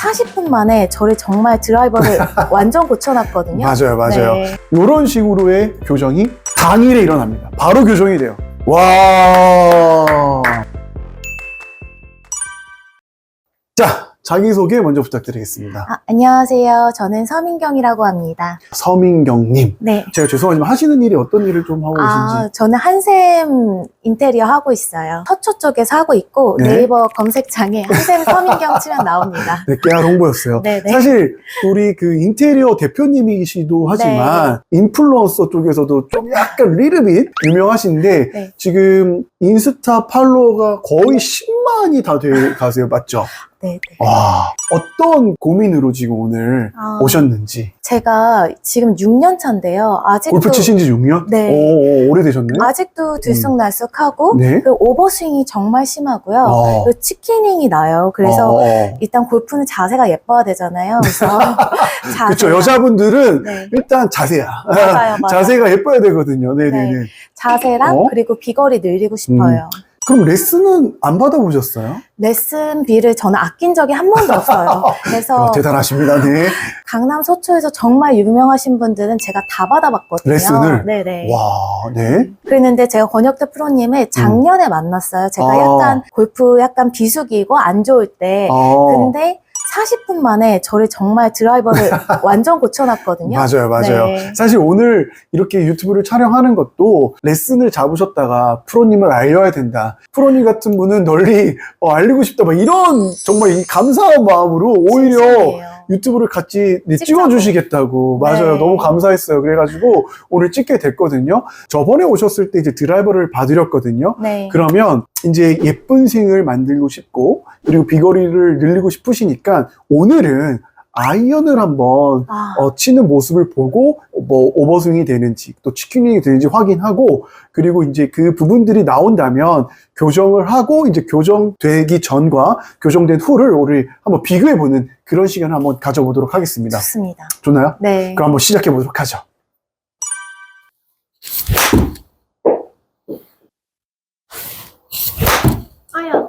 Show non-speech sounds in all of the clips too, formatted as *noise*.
40분 만에 저를 정말 드라이버를 *laughs* 완전 고쳐놨거든요. 맞아요, 맞아요. 네. 이런 식으로의 교정이 당일에 일어납니다. 바로 교정이 돼요. 와. 자, 자기소개 먼저 부탁드리겠습니다. 아, 안녕하세요. 저는 서민경이라고 합니다. 서민경님. 네. 제가 죄송하지만 하시는 일이 어떤 일을 좀 하고 아, 계신지. 저는 한샘 인테리어 하고 있어요. 서초 쪽에서 하고 있고 네. 네이버 검색창에 한샘 서민경 치면 나옵니다. 네, 깨알 홍보였어요. 네네. 사실 우리 그 인테리어 대표님이시도 하지만 인플루언서 쪽에서도 좀 약간 리르빗 유명하신데 네. 지금 인스타 팔로워가 거의 10만이 다 돼 가세요. 맞죠? 네. 와, 어떤 고민으로 지금 오늘 아, 오셨는지. 제가 지금 6년 차인데요. 아직도 골프 치신 지 6년? 네. 오, 오, 오래되셨네. 아직도 들쑥날쑥하고 네. 그 오버스윙이 정말 심하고요. 어. 그리고 치키닝이 나요. 그래서 어, 어. 일단 골프는 자세가 예뻐야 되잖아요. 그래서 *laughs* 그렇죠. 여자분들은 네. 일단 자세야. 맞아요, 맞아요. 자세가 예뻐야 되거든요. 네네네. 자세랑 어? 그리고 비거리 늘리고 싶어요. 그럼 레슨은 안 받아보셨어요? 레슨비를 저는 아낀 적이 한 번도 없어요. 그래서 어, 대단하십니다. 네. 강남 서초에서 정말 유명하신 분들은 제가 다 받아봤거든요. 레슨을? 네네. 와, 네. 그랬는데 제가 권혁대 프로님을 작년에 만났어요. 제가 아. 약간 골프 약간 비수기고 안 좋을 때. 어, 근데 40분 만에 저를 정말 드라이버를 *laughs* 완전 고쳐놨거든요. 맞아요, 맞아요. 네. 사실 오늘 이렇게 유튜브를 촬영하는 것도 레슨을 잡으셨다가 프로님을 알려야 된다. 프로님 같은 분은 널리 어, 알리고 싶다. 막 이런 정말 이 감사한 마음으로 오히려 진심이에요. 유튜브를 같이 네. 찍어주시겠다고. 맞아요. 네. 너무 감사했어요. 그래가지고 오늘 찍게 됐거든요. 저번에 오셨을 때 이제 드라이버를 봐드렸거든요. 네. 그러면 이제 예쁜 스윙을 만들고 싶고 그리고 비거리를 늘리고 싶으시니까 오늘은 아이언을 한번 아, 어, 치는 모습을 보고 뭐 오버스윙이 되는지 또 치킨이 되는지 확인하고 그리고 이제 그 부분들이 나온다면 교정을 하고 이제 교정되기 전과 교정된 후를 우리 한번 비교해 보는 그런 시간을 한번 가져보도록 하겠습니다. 좋습니다. 좋나요? 네. 그럼 한번 시작해 보도록 하죠. 아야.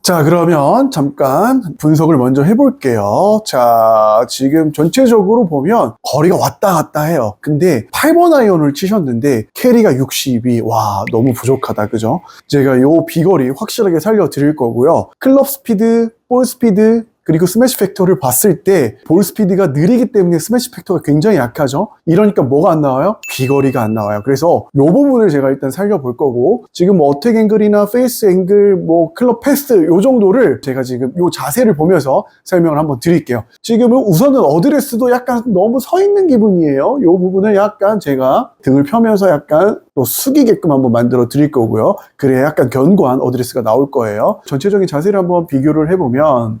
자, 그러면 잠깐 분석을 먼저 해볼게요. 자, 지금 전체적으로 보면 거리가 왔다 갔다 해요. 근데 8번 아이언을 치셨는데 캐리가 62. 와, 너무 부족하다. 그죠? 제가 요 비거리 확실하게 살려드릴 거고요. 클럽 스피드, 볼 스피드, 그리고 스매시 팩터를 봤을 때 볼 스피드가 느리기 때문에 스매시 팩터가 굉장히 약하죠. 이러니까 뭐가 안 나와요? 비거리가 안 나와요. 그래서 이 부분을 제가 일단 살려볼 거고 지금 뭐 어택 앵글이나 페이스 앵글, 뭐 클럽 패스 요 정도를 제가 지금 요 자세를 보면서 설명을 한번 드릴게요. 지금은 우선은 어드레스도 약간 너무 서 있는 기분이에요. 요 부분을 약간 제가 등을 펴면서 약간 또 숙이게끔 한번 만들어 드릴 거고요. 그래야 약간 견고한 어드레스가 나올 거예요. 전체적인 자세를 한번 비교를 해보면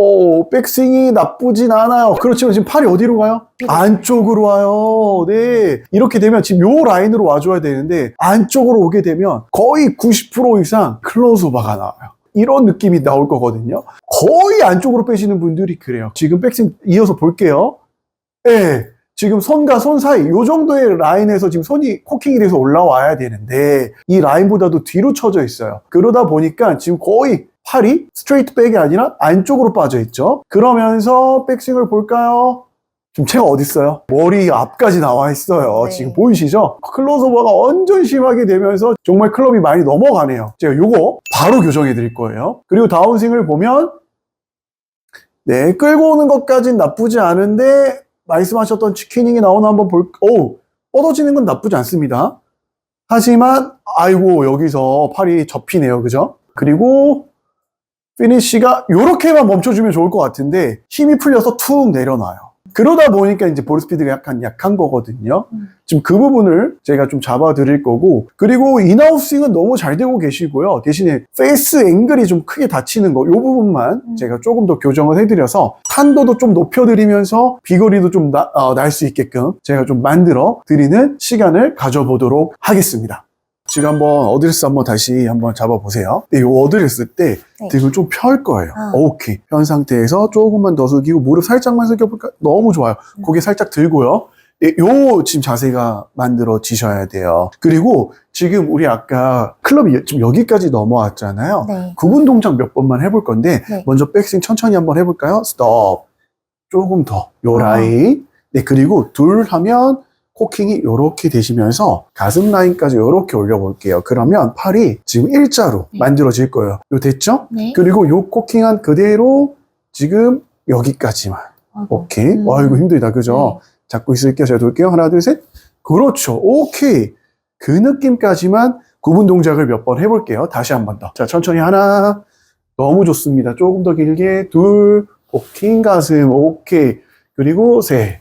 오, 백스윙이 나쁘진 않아요. 그렇지만 지금 팔이 어디로 가요? 안쪽으로 와요. 네. 이렇게 되면 지금 요 라인으로 와줘야 되는데, 안쪽으로 오게 되면 거의 90% 이상 클로즈오버가 나와요. 이런 느낌이 나올 거거든요. 거의 안쪽으로 빼시는 분들이 그래요. 지금 백스윙 이어서 볼게요. 네. 지금 손과 손 사이, 요 정도의 라인에서 지금 손이 코킹이 돼서 올라와야 되는데, 이 라인보다도 뒤로 쳐져 있어요. 그러다 보니까 지금 거의 팔이 스트레이트 백이 아니라 안쪽으로 빠져 있죠. 그러면서 백스윙을 볼까요? 지금 채가 어디 있어요? 머리 앞까지 나와 있어요. 네. 지금 보이시죠? 클로즈오버가 완전 심하게 되면서 정말 클럽이 많이 넘어가네요. 제가 요거 바로 교정해 드릴 거예요. 그리고 다운스윙을 보면 네, 끌고 오는 것까진 나쁘지 않은데 말씀하셨던 치키닝이 나오나 한번 볼, 오, 뻗어지는 건 나쁘지 않습니다. 하지만 아이고 여기서 팔이 접히네요. 그죠? 그리고 피니쉬가 이렇게만 멈춰주면 좋을 것 같은데 힘이 풀려서 툭 내려놔요. 그러다 보니까 이제 볼 스피드가 약간 약한 거거든요. 음. 지금 그 부분을 제가 좀 잡아 드릴 거고 그리고 인아웃 스윙은 너무 잘 되고 계시고요. 대신에 페이스 앵글이 좀 크게 다치는 거 이 부분만 음. 제가 조금 더 교정을 해드려서 탄도도 좀 높여드리면서 비거리도 좀 어, 날수 있게끔 제가 좀 만들어 드리는 시간을 가져보도록 하겠습니다. 지금 한번 어드레스 한번 다시 한번 잡아보세요. 이 어드레스 때 네. 등을 좀 펼 거예요. 아. 오케이. 편 상태에서 조금만 더 숙이고 무릎 살짝만 숙여볼까? 너무 좋아요. 음. 고개 살짝 들고요. 네, 요 지금 자세가 만들어지셔야 돼요. 그리고 지금 우리 아까 클럽이 지금 여기까지 넘어왔잖아요. 네. 구분 동작 몇 번만 해볼 건데 네. 먼저 백스윙 천천히 한번 해볼까요? 스톱. 조금 더. 요 아. 라인. 네, 그리고 둘 하면 코킹이 요렇게 되시면서 가슴 라인까지 요렇게 올려볼게요. 그러면 팔이 지금 일자로 네. 만들어질 거예요. 요 됐죠? 네. 그리고 요 코킹한 그대로 지금 여기까지만. 아이고. 오케이. 음. 와, 이거 힘들다. 그죠? 잡고 있을게요. 제가 돌게요. 하나, 둘, 셋. 그렇죠. 오케이. 그 느낌까지만 구분 동작을 몇 번 해볼게요. 다시 한 번 더. 자, 천천히 하나. 너무 좋습니다. 조금 더 길게. 둘. 코킹 가슴. 오케이. 그리고 셋.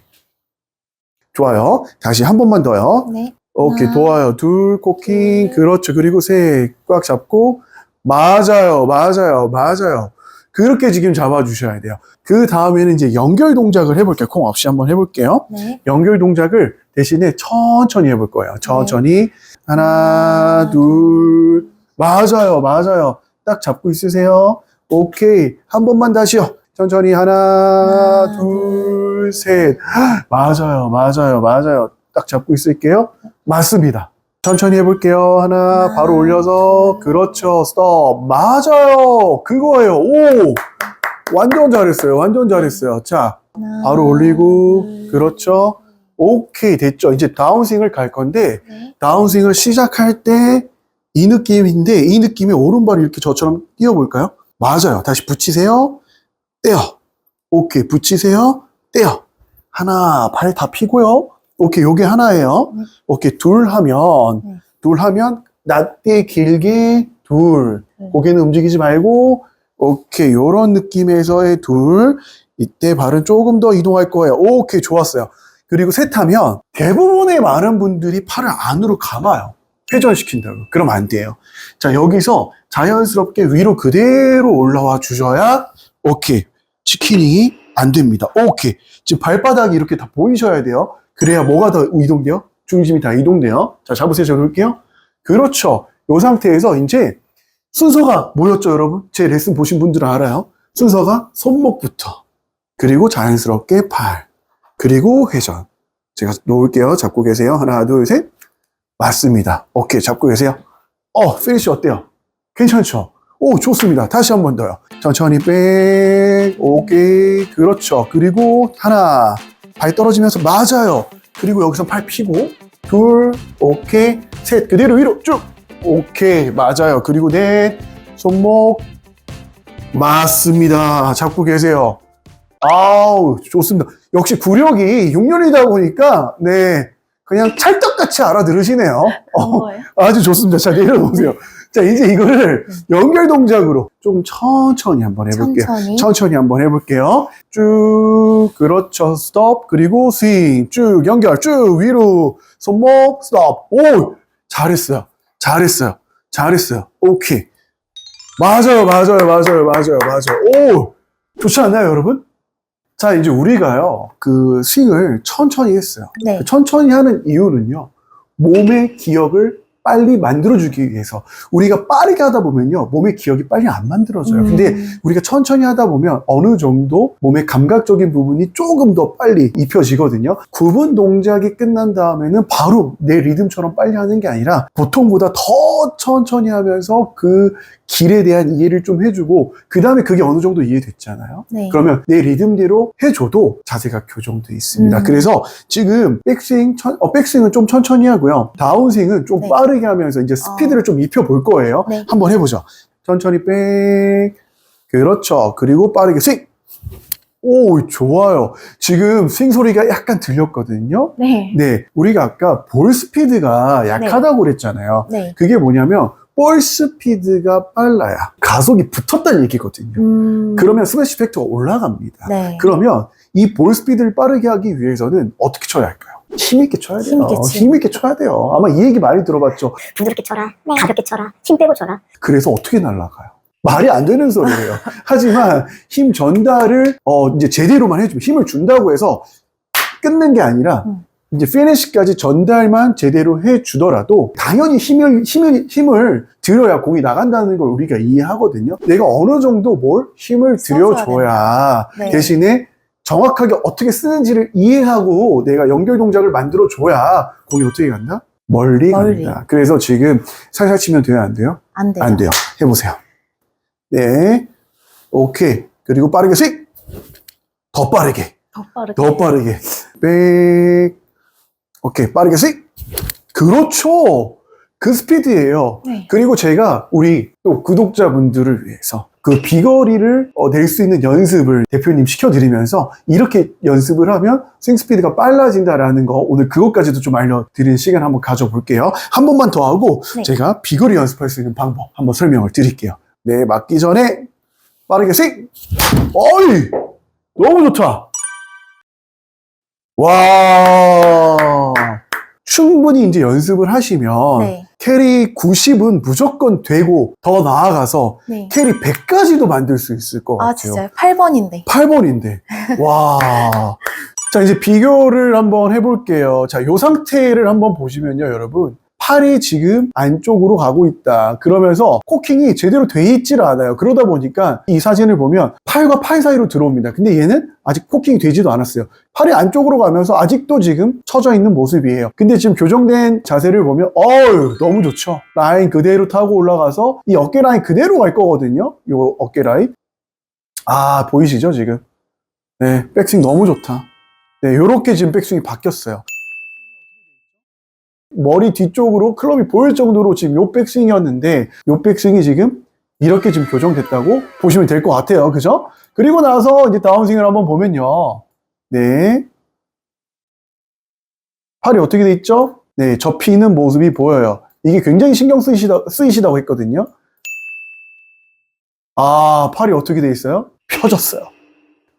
좋아요. 다시 한 번만 더요. 네. 오케이. 하나, 좋아요. 둘. 코킹. 둘. 그렇죠. 그리고 셋. 꽉 잡고. 맞아요. 맞아요. 맞아요. 그렇게 지금 잡아주셔야 돼요. 그 다음에는 이제 연결 동작을 해볼게요. 콩 없이 한번 해볼게요. 네. 연결 동작을 대신에 천천히 해볼 거예요. 천천히. 하나, 하나, 둘. 맞아요, 맞아요. 딱 잡고 있으세요. 오케이. 한 번만 다시요. 천천히. 하나, 하나, 둘, 셋. 맞아요, 맞아요, 맞아요. 딱 잡고 있을게요. 맞습니다. 천천히 해볼게요. 하나, 하나, 바로 올려서. 둘. 그렇죠. 스톱. 맞아요. 그거예요. 오! 완전 잘했어요. 완전 잘했어요. 자, 하나, 바로 올리고. 둘. 그렇죠. 오케이. 됐죠. 이제 다운스윙을 갈 건데, 네. 다운스윙을 시작할 때 이 느낌인데, 이 느낌에 오른발을 이렇게 저처럼 띄워볼까요? 맞아요. 다시 붙이세요. 떼어. 오케이. 붙이세요. 떼어. 하나, 발 다 피고요. 오케이. 요게 하나예요. 네. 오케이. 둘 하면, 네. 둘 하면, 낮게 길게 둘. 네. 고개는 움직이지 말고, 오케이. 요런 느낌에서의 둘. 이때 발은 조금 더 이동할 거예요. 오케이. 좋았어요. 그리고 셋 하면 대부분의 많은 분들이 팔을 안으로 감아요. 회전시킨다고. 그럼 안 돼요. 자, 여기서 자연스럽게 위로 그대로 올라와 주셔야, 오케이. 치킨이 안 됩니다. 오케이. 지금 발바닥이 이렇게 다 보이셔야 돼요. 그래야 뭐가 더 이동돼요? 중심이 다 이동돼요. 자, 잡으세요. 제가 놓을게요. 그렇죠. 이 상태에서 이제 순서가 뭐였죠, 여러분? 제 레슨 보신 분들은 알아요. 순서가 손목부터, 그리고 자연스럽게 팔, 그리고 회전. 제가 놓을게요. 잡고 계세요. 하나, 둘, 셋. 맞습니다. 오케이. 잡고 계세요. 어, 피니시 어때요? 괜찮죠? 오, 좋습니다. 다시 한 번 더요. 천천히 백. 오케이. 그렇죠. 그리고 하나. 발 떨어지면서 맞아요. 그리고 여기서 팔 피고. 둘. 오케이. 셋. 그대로 위로 쭉. 오케이. 맞아요. 그리고 넷. 손목. 맞습니다. 잡고 계세요. 아우, 좋습니다. 역시 구력이 6년이다 보니까, 네. 그냥 찰떡같이 알아들으시네요. 어? 아주 좋습니다. 자, 내려놓으세요. 자, 이제 이거를 연결 동작으로 좀 천천히 한번 해볼게요. 천천히. 천천히 한번 해볼게요. 쭉, 그렇죠. 스톱. 그리고 스윙. 쭉, 연결. 쭉, 위로. 손목, 스톱. 오! 잘했어요. 잘했어요. 잘했어요. 오케이. 맞아요, 맞아요, 맞아요, 맞아요, 맞아요. 오! 좋지 않나요, 여러분? 자, 이제 우리가요, 그 스윙을 천천히 했어요. 네. 그 천천히 하는 이유는요, 몸의 기억을 빨리 만들어주기 위해서. 우리가 빠르게 하다 보면요, 몸의 기억이 빨리 안 만들어져요. 음. 근데 우리가 천천히 하다 보면 어느 정도 몸의 감각적인 부분이 조금 더 빨리 입혀지거든요. 구분 동작이 끝난 다음에는 바로 내 리듬처럼 빨리 하는 게 아니라 보통보다 더 천천히 하면서 그 길에 대한 이해를 좀 해주고 그 다음에 그게 어느 정도 이해됐잖아요. 네. 그러면 내 리듬대로 해줘도 자세가 교정돼 있습니다. 음. 그래서 지금 백스윙, 천, 어, 백스윙은 좀 천천히 하고요. 다운스윙은 좀 네. 빠르게 하면서 이제 스피드를 좀 입혀볼 거예요. 네. 한번 해보죠. 천천히 백. 그렇죠. 그리고 빠르게 스윙. 오, 좋아요. 지금 스윙 소리가 약간 들렸거든요. 네. 네. 우리가 아까 볼 스피드가 약하다고 그랬잖아요. 네. 그게 뭐냐면 볼 스피드가 빨라야 가속이 붙었다는 얘기거든요. 음. 그러면 스매시 팩터가 올라갑니다. 네. 그러면 이 볼 스피드를 빠르게 하기 위해서는 어떻게 쳐야 할까요? 힘있게 쳐야 돼요. 힘있게. 힘있게 쳐야 돼요. 아마 이 얘기 많이 들어봤죠. 부드럽게 쳐라, 가볍게 쳐라, 힘 빼고 쳐라. 그래서 어떻게 날아가요? 말이 안 되는 소리예요. *laughs* 하지만 힘 전달을 어 이제 제대로만 해주면 힘을 준다고 해서 끊는 게 아니라 음. 이제 피니시까지 전달만 제대로 해주더라도 당연히 힘을 힘을 힘을 들여야 공이 나간다는 걸 우리가 이해하거든요. 내가 어느 정도 뭘 힘을 들여줘야 네. 대신에 정확하게 어떻게 쓰는지를 이해하고 내가 연결 동작을 만들어 줘야 공이 어떻게 간다? 멀리, 멀리. 간다. 그래서 지금 살살 치면 돼요, 안 돼요? 안 돼요. 안 돼요. 해보세요. 네. 오케이. 그리고 빠르게 스윙! 더 빠르게. 더 빠르게. 더 빠르게. 백. 오케이. 빠르게 스윙! 그렇죠! 그 스피드예요. 네. 그리고 제가 우리 또 구독자분들을 위해서 그 비거리를 어, 낼 수 있는 연습을 대표님 시켜드리면서 이렇게 연습을 하면 스윙 스피드가 빨라진다라는 거 오늘 그것까지도 좀 알려드리는 시간 한번 가져볼게요. 한 번만 더 하고 네. 제가 비거리 연습할 수 있는 방법 한번 설명을 드릴게요. 네, 맞기 전에 빠르게 스윙! 어이! 너무 좋다! 와! 충분히 이제 연습을 하시면 네. 캐리 90은 무조건 되고 더 나아가서 네. 캐리 100까지도 만들 수 있을 것 아, 같아요. 진짜요? 8번인데. 8번인데. 와. *laughs* 자, 이제 비교를 한번 해볼게요. 자, 요 상태를 한번 보시면요, 여러분. 팔이 지금 안쪽으로 가고 있다. 그러면서 코킹이 제대로 돼 있질 않아요. 그러다 보니까 이 사진을 보면 팔과 팔 사이로 들어옵니다. 근데 얘는 아직 코킹이 되지도 않았어요. 팔이 안쪽으로 가면서 아직도 지금 처져 있는 모습이에요. 근데 지금 교정된 자세를 보면 어유 너무 좋죠. 라인 그대로 타고 올라가서 이 어깨 라인 그대로 갈 거거든요. 요 어깨 라인. 아, 보이시죠, 지금? 네, 백스윙 너무 좋다. 네, 요렇게 지금 백스윙이 바뀌었어요. 머리 뒤쪽으로 클럽이 보일 정도로 지금 요 백스윙이었는데, 요 백스윙이 지금 이렇게 지금 교정됐다고 보시면 될 것 같아요. 그죠? 그리고 나서 이제 다운스윙을 한번 보면요. 네. 팔이 어떻게 돼 있죠? 네, 접히는 모습이 보여요. 이게 굉장히 신경 쓰이시다, 쓰이시다고 했거든요. 아, 팔이 어떻게 돼 있어요? 펴졌어요.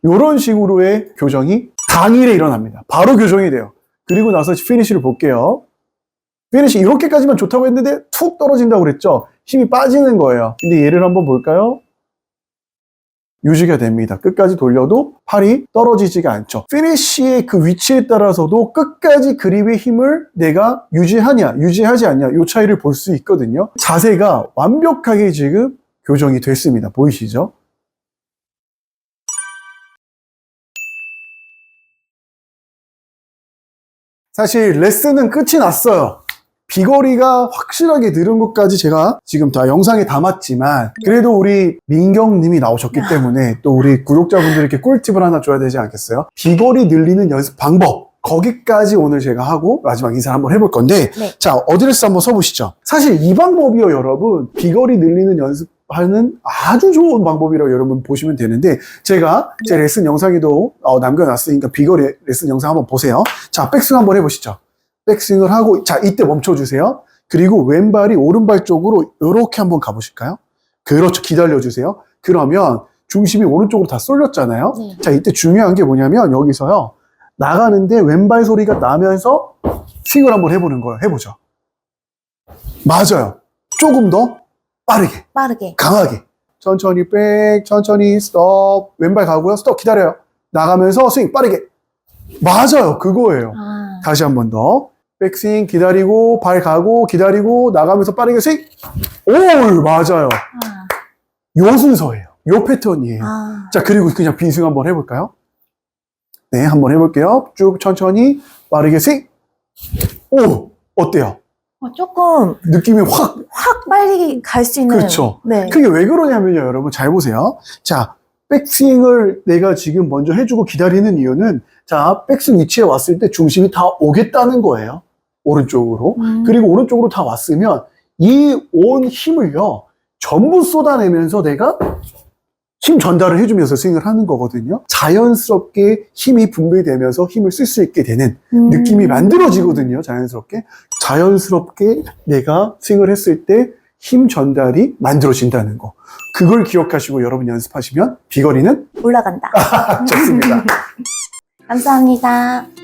이런 식으로의 교정이 당일에 일어납니다. 바로 교정이 돼요. 그리고 나서 피니쉬를 볼게요. 피니쉬 이렇게까지만 좋다고 했는데 툭 떨어진다고 그랬죠? 힘이 빠지는 거예요. 근데 얘를 한번 볼까요? 유지가 됩니다. 끝까지 돌려도 팔이 떨어지지가 않죠. 피니쉬의 그 위치에 따라서도 끝까지 그립의 힘을 내가 유지하냐, 유지하지 않냐, 이 차이를 볼 수 있거든요. 자세가 완벽하게 지금 교정이 됐습니다. 보이시죠? 사실 레슨은 끝이 났어요. 비거리가 확실하게 늘은 것까지 제가 지금 다 영상에 담았지만 그래도 우리 민경님이 나오셨기 때문에 또 우리 구독자분들에게 꿀팁을 하나 줘야 되지 않겠어요? 비거리 늘리는 연습 방법 거기까지 오늘 제가 하고 마지막 인사를 한번 해볼 건데 네. 자 어드레스 한번 써보시죠. 사실 이 방법이요 여러분 비거리 늘리는 연습 하는 아주 좋은 방법이라고 여러분 보시면 되는데 제가 제 레슨 영상에도 어, 남겨놨으니까 비거리 레슨 영상 한번 보세요. 자 백스윙 한번 해보시죠. 백스윙을 하고 자 이때 멈춰주세요. 그리고 왼발이 오른발 쪽으로 이렇게 한번 가보실까요? 그렇죠. 기다려주세요. 그러면 중심이 오른쪽으로 다 쏠렸잖아요. 네. 자 이때 중요한 게 뭐냐면 여기서요 나가는데 왼발 소리가 나면서 스윙을 한번 해보는 거예요. 해보죠. 맞아요. 조금 더 빠르게 빠르게. 강하게 천천히 백 천천히 스톱 왼발 가고요. 스톱 기다려요. 나가면서 스윙 빠르게 맞아요. 그거예요. 아, 다시 한 번 더. 백스윙 기다리고, 발 가고, 기다리고, 나가면서 빠르게 스윙! 오, 맞아요. 아, 요 순서예요. 요 패턴이에요. 아. 자, 그리고 그냥 빈스윙 한번 해볼까요? 네, 한번 해볼게요. 쭉 천천히, 빠르게 스윙! 오, 어때요? 어, 조금 느낌이 확, 확 빨리 갈 수 있는. 그렇죠. 네. 그게 왜 그러냐면요, 여러분. 잘 보세요. 자, 백스윙을 내가 지금 먼저 해주고 기다리는 이유는, 자, 백스윙 위치에 왔을 때 중심이 다 오겠다는 거예요. 오른쪽으로. 음. 그리고 오른쪽으로 다 왔으면 이 온 힘을요 전부 쏟아내면서 내가 힘 전달을 해주면서 스윙을 하는 거거든요. 자연스럽게 힘이 분배되면서 힘을 쓸 수 있게 되는 음. 느낌이 만들어지거든요. 자연스럽게 자연스럽게 내가 스윙을 했을 때 힘 전달이 만들어진다는 거. 그걸 기억하시고 여러분 연습하시면 비거리는 올라간다. *laughs* 좋습니다. *laughs* 감사합니다.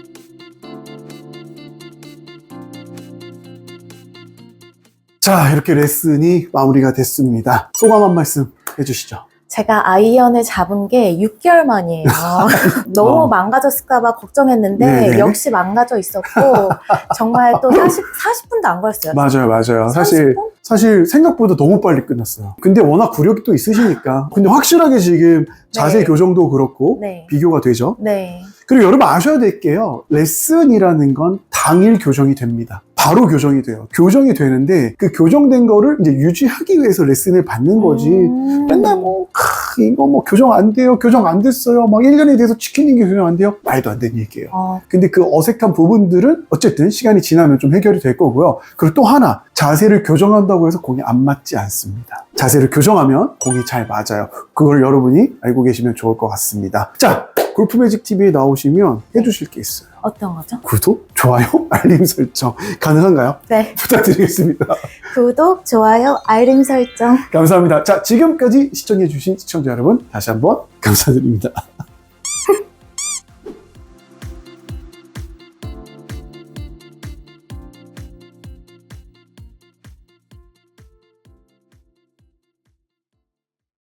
자 이렇게 레슨이 마무리가 됐습니다. 소감 한 말씀 해주시죠. 제가 아이언을 잡은 게 6개월 만이에요. *laughs* 너무 어. 망가졌을까봐 걱정했는데 네네. 역시 망가져 있었고 정말 또 40, 40분도 안 걸렸어요. 맞아요, 맞아요. 사실 30분? 사실 생각보다 너무 빨리 끝났어요. 근데 워낙 구력이 또 있으시니까. 근데 확실하게 지금 자세 네. 교정도 그렇고 네. 비교가 되죠. 네. 그리고 여러분 아셔야 될 게요. 레슨이라는 건 당일 교정이 됩니다. 바로 교정이 돼요. 교정이 되는데 그 교정된 거를 이제 유지하기 위해서 레슨을 받는 거지. 음. 맨날 뭐, 크, 이거 뭐 교정 안 돼요. 교정 안 됐어요. 막 1년이 돼서 치킨인 게 교정 안 돼요. 말도 안 되는 얘기예요. 어, 근데 그 어색한 부분들은 어쨌든 시간이 지나면 좀 해결이 될 거고요. 그리고 또 하나, 자세를 교정한다고 해서 공이 안 맞지 않습니다. 자세를 교정하면 공이 잘 맞아요. 그걸 여러분이 알고 계시면 좋을 것 같습니다. 자, 골프 매직 TV에 나오시면 해주실 게 있어요. 어떤 거죠? 구독, 좋아요, *laughs* 알림 설정 가능한가요? 네. *laughs* 부탁드리겠습니다. 구독, 좋아요, 알림 설정. 감사합니다. 자, 지금까지 시청해주신 시청자 여러분 다시 한번 감사드립니다.